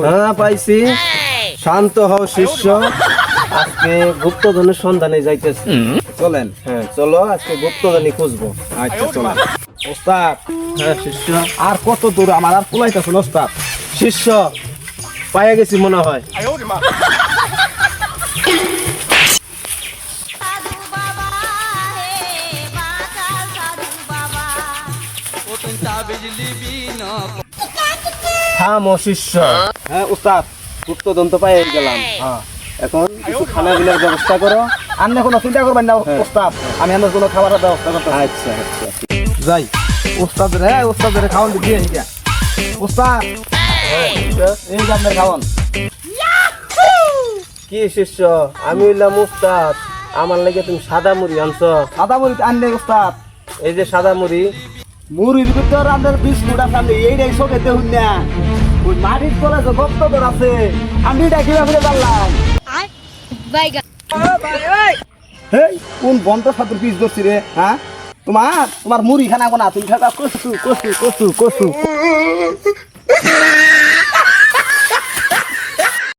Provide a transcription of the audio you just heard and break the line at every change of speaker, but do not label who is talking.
হ্যাঁ, হ্যাঁ, শান্ত হও শিষ্য। আজকে গুপ্তধনের সন্ধানে যাইতেছে।
চলেন।
হ্যাঁ। চলো আজকে গুপ্তধনী খুঁজবো।
আচ্ছা চলো। ওস্তাদ।
হ্যাঁ শিষ্য।
আর কত দূর আমার আর পোলাইতেছেন ওস্তাদ?
শিষ্য পাইয়া গেছি মনে হয়।
সাধু বাবা হে বাঁচাল সাধু বাবা
হ্যাঁ ওস্তাদ
গুপ্তধন তো পাইয়া গেলাম
হ্যাঁ
এখন কিছু খানা পিনার ব্যবস্থা করো।
আপনি কোনো চিন্তা করবেন না ওস্তাদ আমি আমার কোনো খাবারের ব্যবস্থা করতে
আচ্ছা আচ্ছা।
যাই ওস্তাদ রে ওস্তাদ রে খাওয়ান দিয়ে গিয়া ওস্তাদ এই আপনার খাওয়ান
কি শিষ্য? আমি হইলাম উস্তাদ। আমার লাগে তুমি সাদা মুড়ি আনছো।
সাদা মুড়ি আনলে ওস্তাদ
এই যে সাদা মুড়ি।
মুড়ির ভিতর আপনার বিস্কুট আছে এইটাই চোখে দেখুন না। ওই মাটির তলে যে গপ্তদর আছে আমি এটা কীভাবে জানলাম?
বাইগা
হেই কোন বন্ধ ছাত্র পিস করছি রে হ্যাঁ? তোমার তোমার মুড়ি খানা না তুমি খাবা কসু কসু কসু কসু।